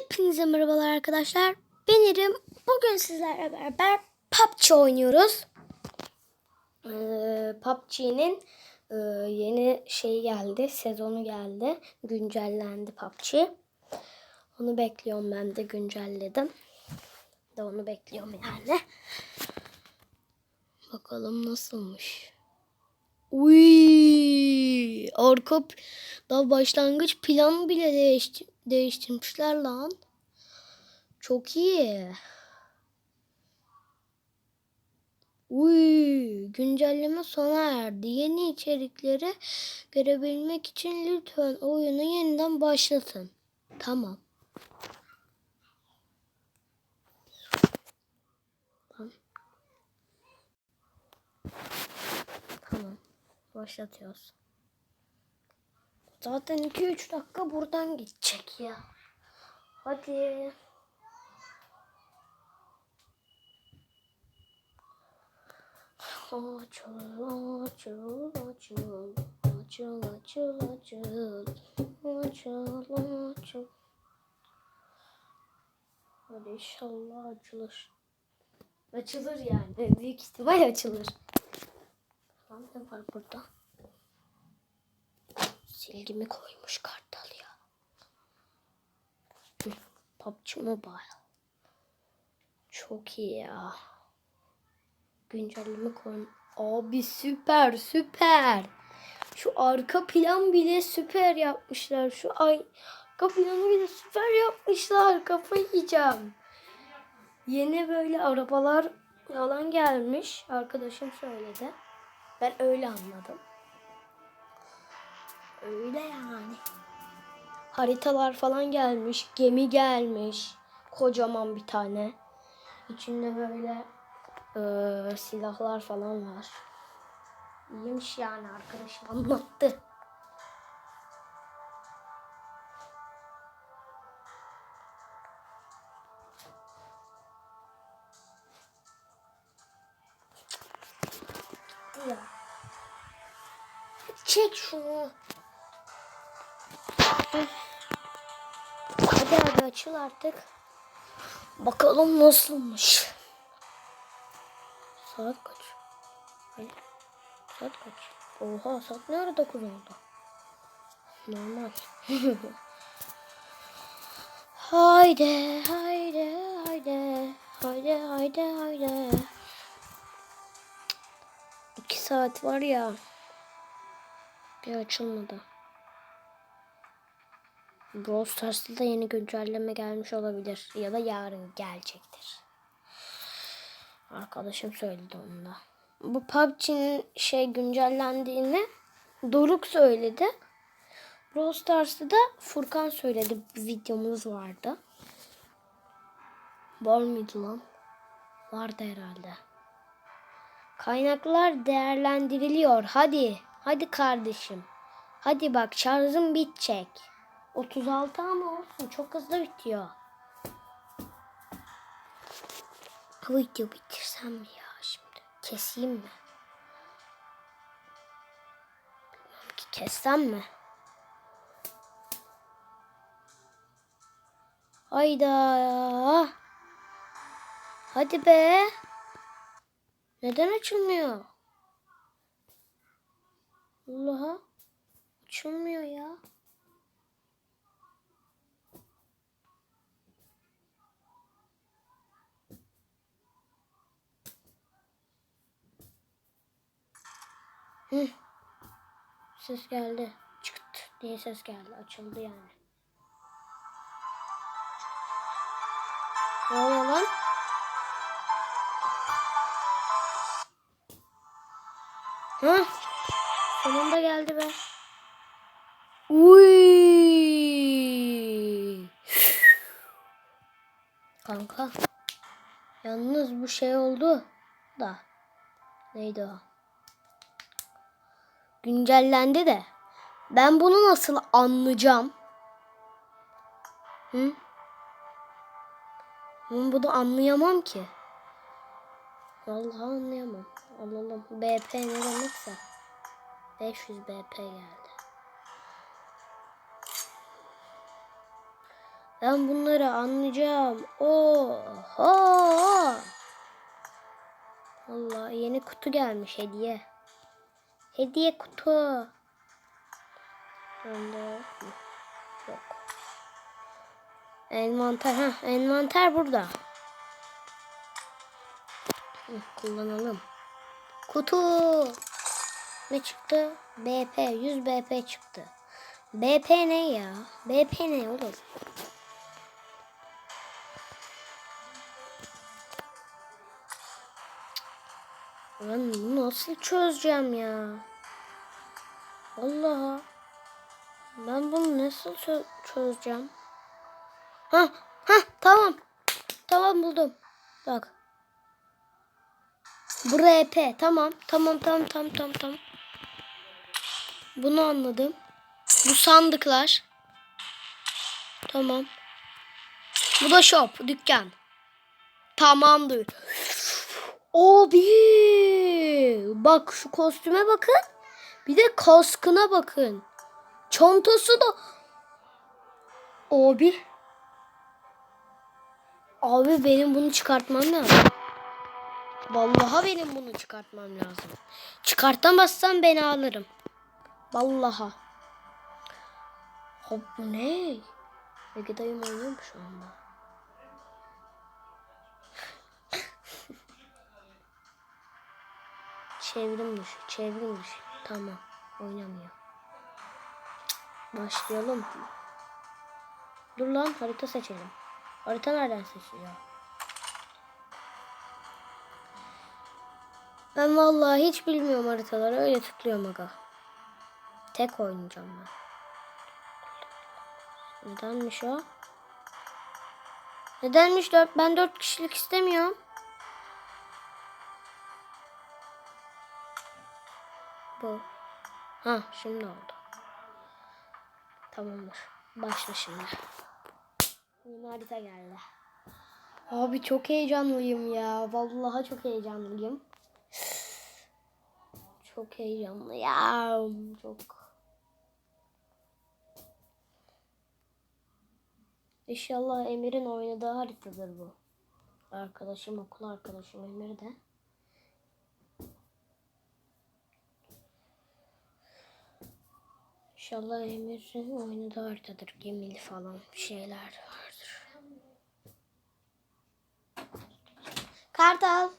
Hepinize merhabalar arkadaşlar. Ben İrem. Bugün sizlerle beraber PUBG oynuyoruz. Ee, PUBG'nin e, yeni şey geldi. Sezonu geldi. Güncellendi PUBG. Onu bekliyorum ben de güncelledim. De onu bekliyorum yani. Bakalım nasılmış. Uy, arka daha başlangıç planı bile değişti, değiştirmişler lan. Çok iyi. Uy, güncelleme sona erdi. Yeni içerikleri görebilmek için lütfen oyunu yeniden başlatın. Tamam. Tamam. Başlatıyoruz. Zaten 2-3 dakika buradan gidecek ya. Hadi. Açıl, açıl, açıl. Açıl, açıl, açıl. Açıl, açıl. Hadi inşallah açılır. Açılır yani. Büyük ihtimal açılır. Ne var burada? Silgimi koymuş kartal ya. PUBG Mobile. Çok iyi ya. Güncelleme koy. Abi süper süper. Şu arka plan bile süper yapmışlar. Şu ay arka planı bile süper yapmışlar. Kafayı yiyeceğim. Yeni böyle arabalar falan gelmiş. Arkadaşım söyledi. Ben öyle anladım. Öyle yani. Haritalar falan gelmiş. Gemi gelmiş. Kocaman bir tane. İçinde böyle eee, silahlar falan var. İyiymiş yani arkadaşım anlattı. Çek şunu. Hadi hadi açıl artık. Bakalım nasılmış. Saat kaç? Ay, Saat kaç? Oha saat ne ara 9 oldu? Normal. haydi haydi haydi. Haydi haydi haydi. İki saat var ya. Bir açılmadı. Brawl Stars'ta da yeni güncelleme gelmiş olabilir. Ya da yarın gelecektir. Arkadaşım söyledi onu da. Bu PUBG'nin şey güncellendiğini Doruk söyledi. Brawl Stars'ta da Furkan söyledi. Bir videomuz vardı. Var mıydı lan? Vardı herhalde. Kaynaklar değerlendiriliyor. Hadi. Hadi kardeşim. Hadi bak şarjım bitecek. 36 ama olsun. Çok hızlı bitiyor. Bu video bitirsem mi ya şimdi? Keseyim mi? Bilmem ki kessem mi? Hayda. Hadi be. Neden açılmıyor? Allah'a. Açılmıyor ya. Hı. Ses geldi. Çıktı diye ses geldi. Açıldı yani. Ne oluyor lan? Hı? Sonunda geldi be. Uy. Kanka. Yalnız bu şey oldu da. Neydi o? Güncellendi de. Ben bunu nasıl anlayacağım? Hı? Ben bunu anlayamam ki. Vallahi anlayamam. Alalım. BP ne demekse. 500 BP geldi. Ben bunları anlayacağım. Oho. Allah yeni kutu gelmiş hediye. Hediye kutu. Bende yok. Envanter ha envanter burada. Kullanalım. Kutu. Ne çıktı? BP 100 BP çıktı. BP ne ya? BP ne oğlum? Ben bunu nasıl çözeceğim ya? Vallahi ben bunu nasıl çö- çözeceğim? Ha ha tamam. Tamam buldum. Bak. Bu RP. Tamam. Tamam tamam tamam tamam tamam. Bunu anladım. Bu sandıklar. Tamam. Bu da shop, dükkan. Tamamdır. Abi. Bak şu kostüme bakın. Bir de kaskına bakın. Çantası da. Abi. Abi benim bunu çıkartmam lazım. Vallahi benim bunu çıkartmam lazım. Çıkartamazsam beni alırım. Vallahi. Hop bu ne? Ege dayım oynuyor mu şu anda? Çevrim dışı, çevrim dışı. Tamam, oynamıyor. Başlayalım. Dur lan harita seçelim. Harita nereden seçiliyor? Ben vallahi hiç bilmiyorum haritaları. Öyle tıklıyorum aga. Tek oynayacağım ben. Nedenmiş o? Nedenmiş dört? Ben dört kişilik istemiyorum. Bu. Ha şimdi oldu. Tamamdır. Başla şimdi. Yeni harita geldi. Abi çok heyecanlıyım ya. Vallahi çok heyecanlıyım. Çok heyecanlıyım. Çok. İnşallah Emir'in oynadığı haritadır bu. Arkadaşım, okul arkadaşım Emir de. İnşallah Emir'in oynadığı haritadır. Gemili falan bir şeyler vardır. Kartal.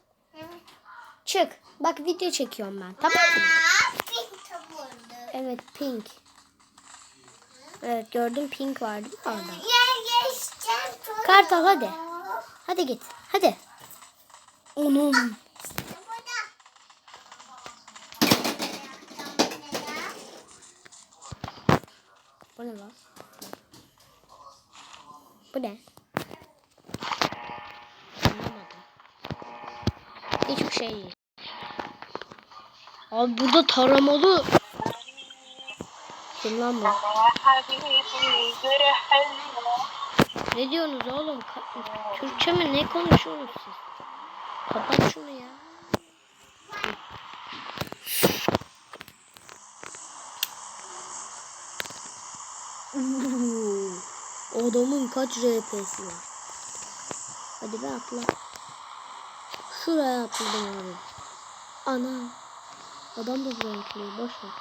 Çık. Bak video çekiyorum ben. Tamam mı? Evet pink. Evet gördüm pink vardı orada. Kartal hadi. Hadi git. Hadi. Onun. Bu ne lan? Bu ne? Anlamadım. Hiçbir şey değil. Abi burada taramalı. Kim lan bu? Ne diyorsunuz oğlum? Türkçe mi? Ne konuşuyorsunuz siz? Kapat şunu ya. Oo, Adamın kaç RP'si var? Hadi be atla. Şuraya atladım abi. Ana. Adam da buraya atlıyor. Boş ver.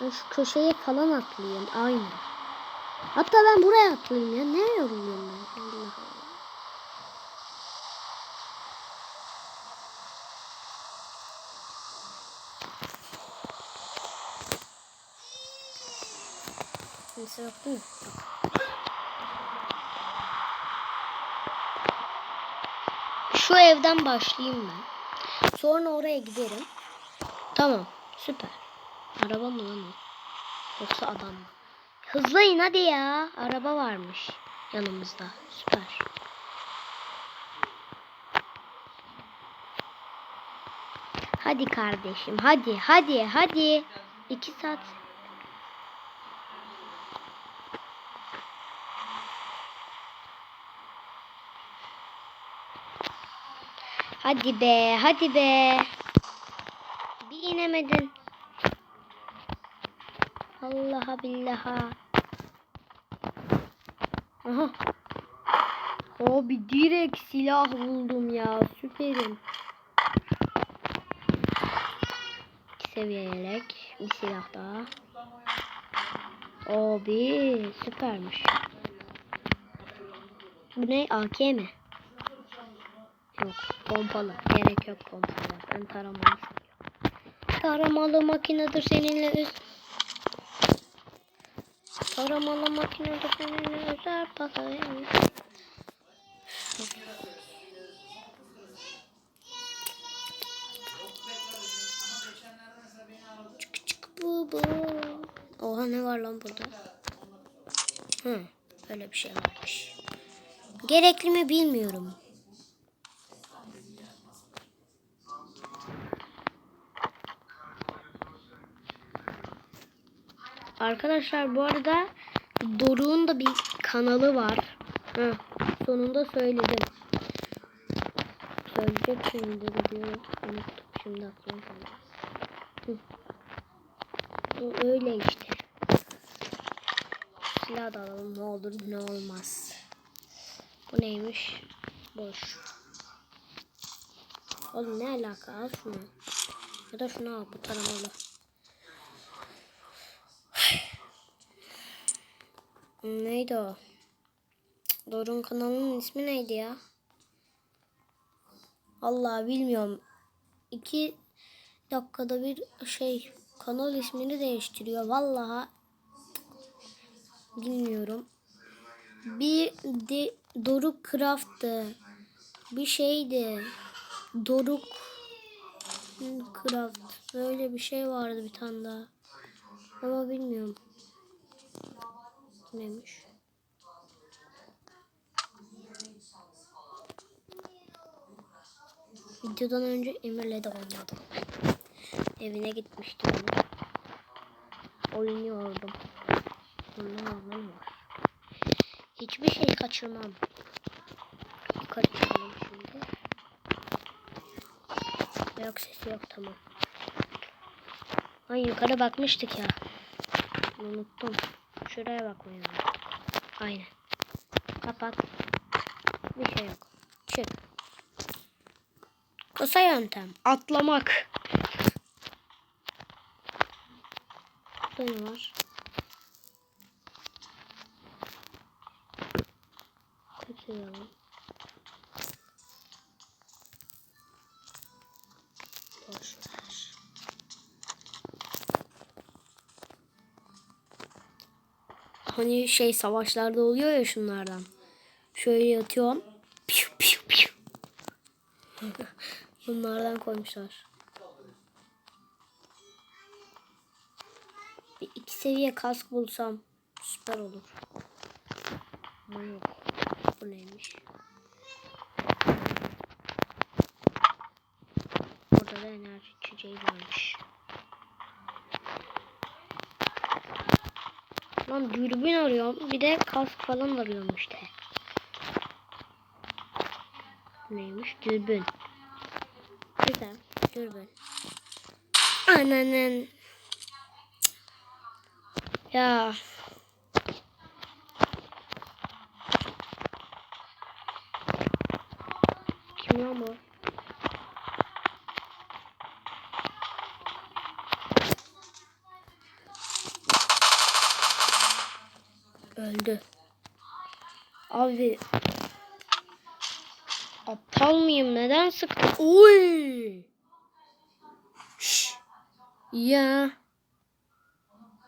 Ben şu köşeye falan atlayayım. Aynı. Hatta ben buraya atlayayım ya. Ne yoruluyorum ben? Allah Allah. Kimse yok değil mi? Şu evden başlayayım ben. Sonra oraya giderim. Tamam. Süper. Araba mı lan o? Yoksa adam mı? Hızlayın hadi ya. Araba varmış yanımızda. Süper. Hadi kardeşim. Hadi hadi hadi. İki saat. Hadi be, hadi be. Bir inemedin. Allaha billaha. Aha. Abi direkt silah buldum ya. Süperim. İki seviye yelek. Bir silah daha. Abi süpermiş. Bu ne? AK mi? Yok. Pompalı. Gerek yok pompalı. Ben taramalı. Taramalı makinedir seninle öz... Taramalı makinedir seninle özel bakayım. Çık çık bu bu. Oha ne var lan burada? Hı, böyle bir şey varmış. Gerekli mi bilmiyorum. Arkadaşlar bu arada Doruk'un da bir kanalı var. Hı, sonunda söyledim. Söyleyecek şimdi diyorum. Unuttum şimdi aklıma geldi. Bu öyle işte. Silah da alalım ne olur ne olmaz. Bu neymiş? Boş. Oğlum ne alaka al şunu. Ya da şunu al bu taramalı. Neydi o? Doruk'un kanalının ismi neydi ya? Allah bilmiyorum. İki dakikada bir şey kanal ismini değiştiriyor. Vallahi bilmiyorum. Bir de Doruk Craft'tı. Bir şeydi. Doruk Craft. Böyle bir şey vardı bir tane daha. Ama bilmiyorum. Neymiş? Videodan önce Emir'le de oynadım. Evine gitmiştim. Oynuyordum. Ne var? Hiçbir şey kaçırmam. Çıkalım şimdi. Ayak sesi yok tamam. Ay yukarı bakmıştık ya. Unuttum. Şuraya bakmayı unuttum. Aynen. Kapat. Bir şey yok. Çık. Kısa yöntem. Atlamak. Burada ne var? Kaçıralım. Hani şey savaşlarda oluyor ya şunlardan. Şöyle yatıyorum. Piu piu piu. Bunlardan koymuşlar. Bir iki seviye kask bulsam süper olur. Ama yok. Bu neymiş? Burada da enerji içeceği varmış. Lan dürbün arıyorum. Bir de kask falan arıyorum işte. Neymiş? Dürbün. Güzel. Dürbün. Ananın. Ya. Mıyım? Neden sıktın? Uy. Şş. Ya.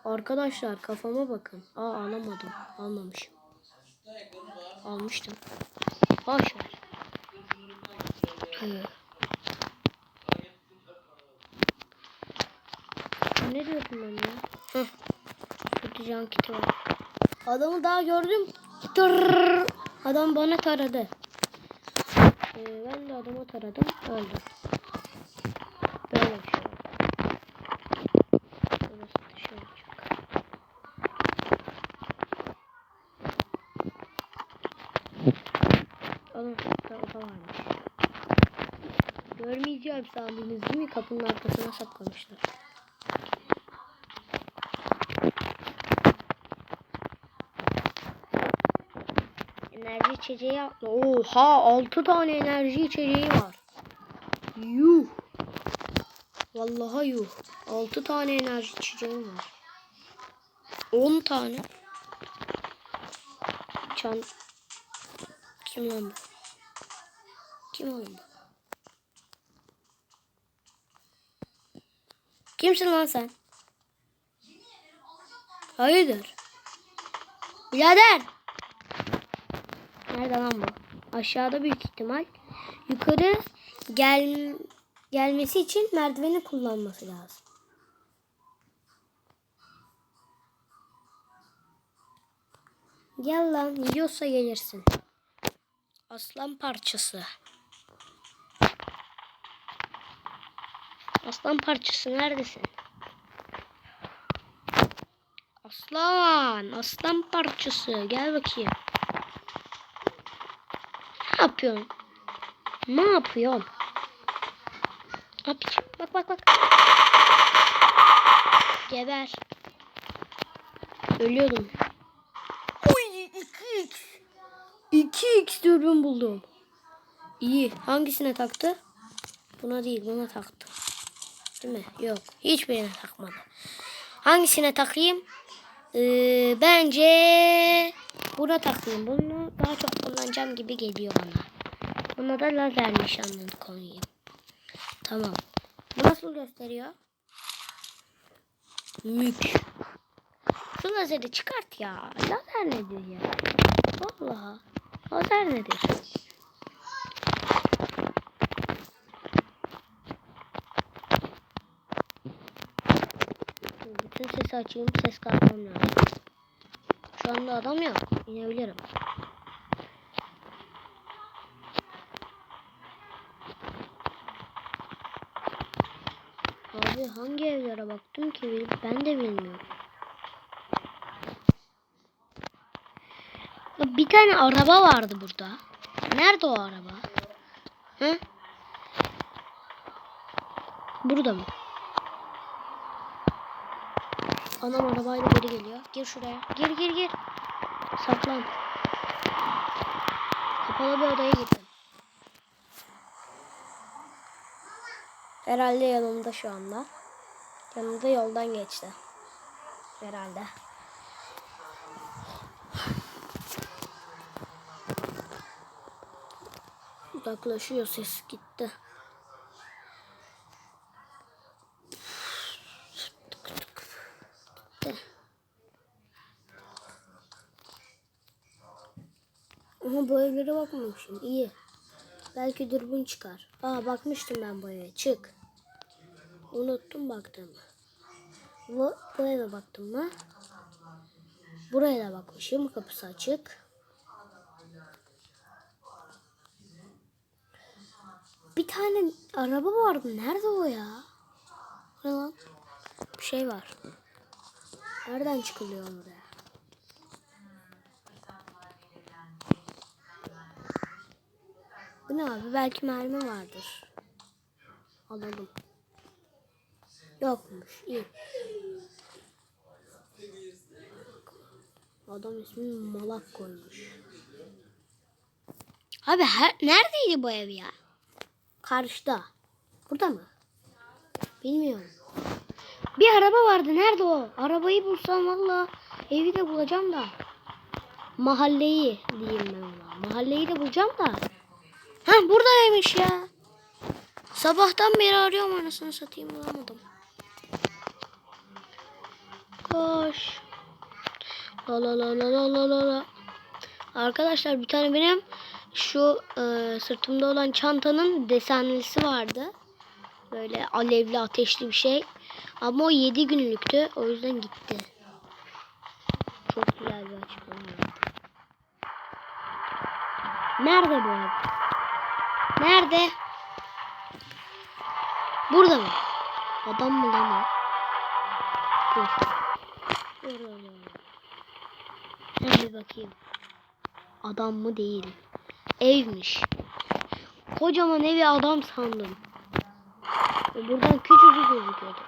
Arkadaşlar kafama bakın. Aa alamadım. Almamışım. Almıştım. Boş ver. Ne diyordum ben ya? Kötü can kiti var. Adamı daha gördüm. Tırrrr. Adam bana taradı. Adamı taradım. Öldüm. Böyle bir şey. Burası dışarı çık. Oğlum şurada oda varmış. Görmeyeceğim sandınız değil mi? Kapının arkasına saklamışlar. Enerji içeceği atla. Oha 6 tane enerji içeceği var. Yuh. Vallahi yuh. 6 tane enerji içeceğim var. 10 tane. Çan... Kim lan bu? Kim oğlum bu? Kimsin lan sen? Hayırdır? Birader. Nerede lan bu? Aşağıda büyük ihtimal. Yukarı gel gelmesi için merdiveni kullanması lazım. Gel lan yiyorsa gelirsin. Aslan parçası. Aslan parçası neredesin? Aslan, aslan parçası. Gel bakayım. Yapıyorsun? Ne yapıyorsun? Yapıyorsun? Bak bak bak. Geber. Ölüyordum. Uy 2x. 2x dürbün buldum. İyi. Hangisine taktı? Buna değil buna taktı. Değil mi? Yok. Hiçbirine takmadı. Hangisine takayım? Ee, bence buna takayım. Bunu daha çok kullanacağım gibi geliyor bana. Buna da lazer nişanlını koyayım. Tamam. Bu nasıl gösteriyor? Mük. Şu lazeri çıkart ya. Lazer nedir ya? Vallahi. Lazer nedir? Bütün sesi açayım. Ses kasmam lazım. Şu adam yok. İnebilirim. Abi hangi evlere baktım ki ben de bilmiyorum. Bir tane araba vardı burada. Nerede o araba? Hı? Burada mı? Anam arabayla geri geliyor. Gir şuraya. Gir gir gir. Saklan. Kapalı bir odaya girdim. Herhalde yanımda şu anda. Yanımda yoldan geçti. Herhalde. Uzaklaşıyor ses. Gitti. Evlere bakmamışım. İyi. Belki dürbün çıkar. Aa bakmıştım ben bu eve. Çık. Unuttum baktığımı. Bu, bu eve baktım mı? Buraya da bakmışım. Kapısı açık. Bir tane araba vardı. Nerede o ya? Ne lan? Bir şey var. Nereden çıkılıyor oraya? Bu ne abi? Belki mermi vardır. Alalım. Yokmuş. İyi. Adam ismini Malak koymuş. Abi her, neredeydi bu ev ya? Karşıda. Burada mı? Bilmiyorum. Bir araba vardı. Nerede o? Arabayı bulsam valla evi de bulacağım da. Mahalleyi diyeyim ben ona. Mahalleyi de bulacağım da. Ha buradaymış ya. Sabahtan beri arıyorum anasını satayım bulamadım. Koş. La la la la la la la la. Arkadaşlar bir tane benim şu e, sırtımda olan çantanın desenlisi vardı. Böyle alevli ateşli bir şey. Ama o 7 günlüktü. O yüzden gitti. Çok güzel bir açıklama. Nerede bu ev? Nerede? Burada mı? Adam mı lan o? Dur. Dur dur dur. Ben bir bakayım. Adam mı değil. Evmiş. Kocaman evi adam sandım. E, Buradan küçücük gözüküyordu.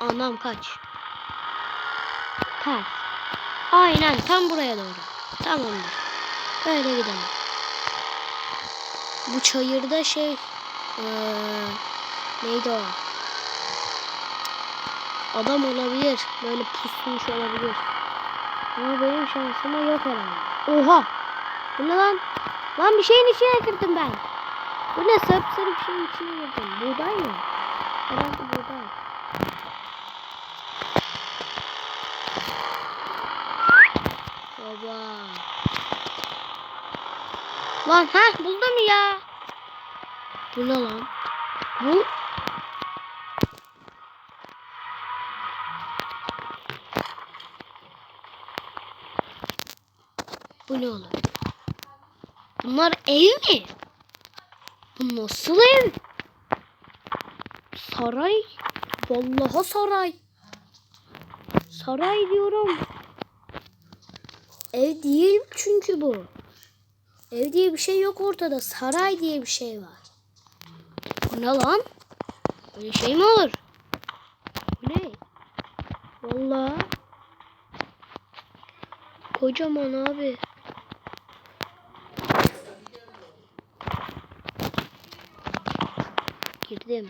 Anam kaç. Kaç. Aynen tam buraya doğru. Tamamdır. Böyle gidelim. Bu çayırda şey eee, neydi o? Adam olabilir. Böyle pusmuş olabilir. Ama benim şansıma yok herhalde. Oha! Bu ne lan? Lan bir şeyin içine girdim ben. Bu ne sapsarı bir şeyin içine girdim. Buğday mı? Herhalde buğday. Baba. Lan ha buldum ya. Bu ne lan? Bu Bu ne oğlum? Bunlar ev mi? Bu nasıl ev? Saray. Vallahi saray. Saray diyorum. Ev değil çünkü bu. Ev diye bir şey yok ortada. Saray diye bir şey var. Bu ne lan? Böyle şey mi olur? Bu ne? Vallahi. Kocaman abi. Girdim.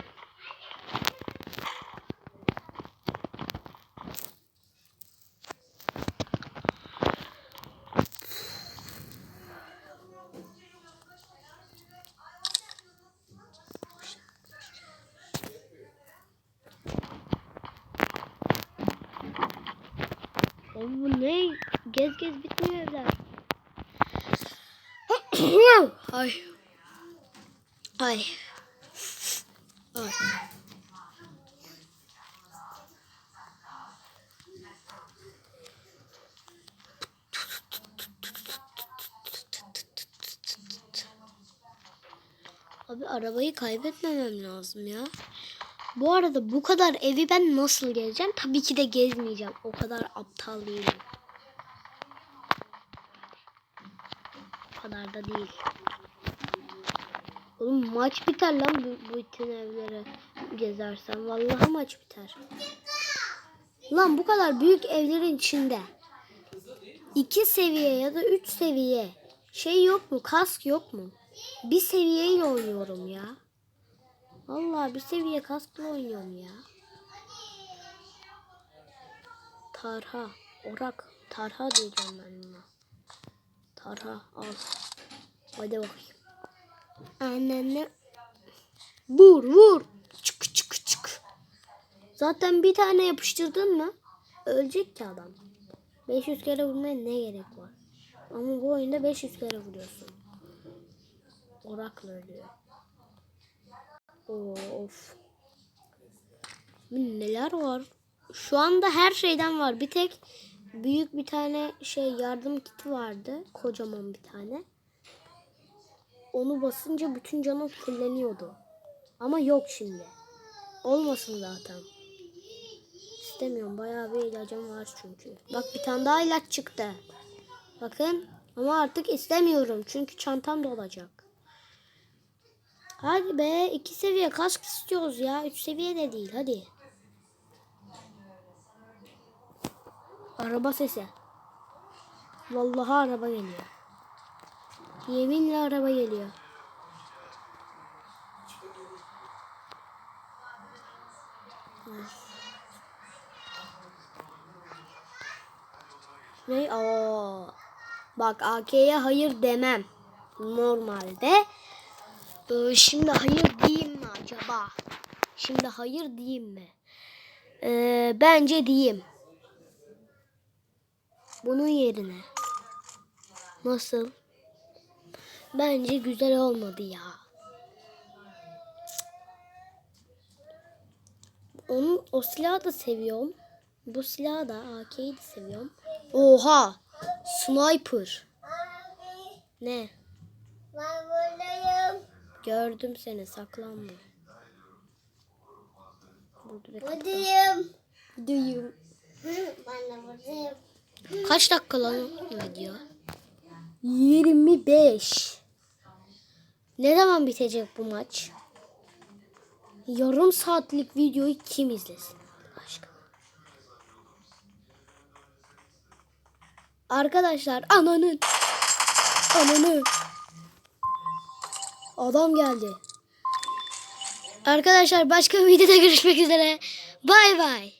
Oğlum bu ne? Gez gez bitmiyor evler. Ay. Ay. Ay. Abi arabayı kaybetmemem lazım ya. Bu arada bu kadar evi ben nasıl gezeceğim? Tabii ki de gezmeyeceğim. O kadar aptal değilim. O kadar da değil. Oğlum maç biter lan bu, bütün evlere gezersen. Vallahi maç biter. Lan bu kadar büyük evlerin içinde. iki seviye ya da üç seviye şey yok mu? Kask yok mu? Bir seviyeyle oynuyorum ya. Vallahi bir seviye kaskla oynuyorum ya. Tarha, orak, tarha diyeceğim ben buna. Tarha al. Hadi bakayım. Annene vur vur. Çık çık çık. Zaten bir tane yapıştırdın mı ölecek ki adam. 500 kere vurmaya ne gerek var? Ama bu oyunda 500 kere vuruyorsun. Orakla ölüyor. Of. Neler var? Şu anda her şeyden var. Bir tek büyük bir tane şey yardım kiti vardı. Kocaman bir tane. Onu basınca bütün canım fulleniyordu. Ama yok şimdi. Olmasın zaten. İstemiyorum. Bayağı bir ilacım var çünkü. Bak bir tane daha ilaç çıktı. Bakın. Ama artık istemiyorum. Çünkü çantam dolacak. Hadi be. iki seviye kask istiyoruz ya. Üç seviye de değil. Hadi. Araba sesi. Vallahi araba geliyor. Yeminle araba geliyor. Ne? Aa. Bak AK'ye hayır demem. Normalde. Ee, şimdi hayır diyeyim mi acaba? Şimdi hayır diyeyim mi? Ee, bence diyeyim. Bunun yerine. Nasıl? Bence güzel olmadı ya. Onun o silahı da seviyorum. Bu silahı da AK'yi de seviyorum. Oha! Sniper. Ne? Ben buradayım. Gördüm seni saklanma. Burada Buradayım. Duyum. Ben de buradayım. Kaç dakika lan video? 25. Ne zaman bitecek bu maç? Yarım saatlik videoyu kim izlesin? Aşkına. Arkadaşlar ananın. Ananı. Adam geldi. Arkadaşlar başka bir videoda görüşmek üzere. Bay bay.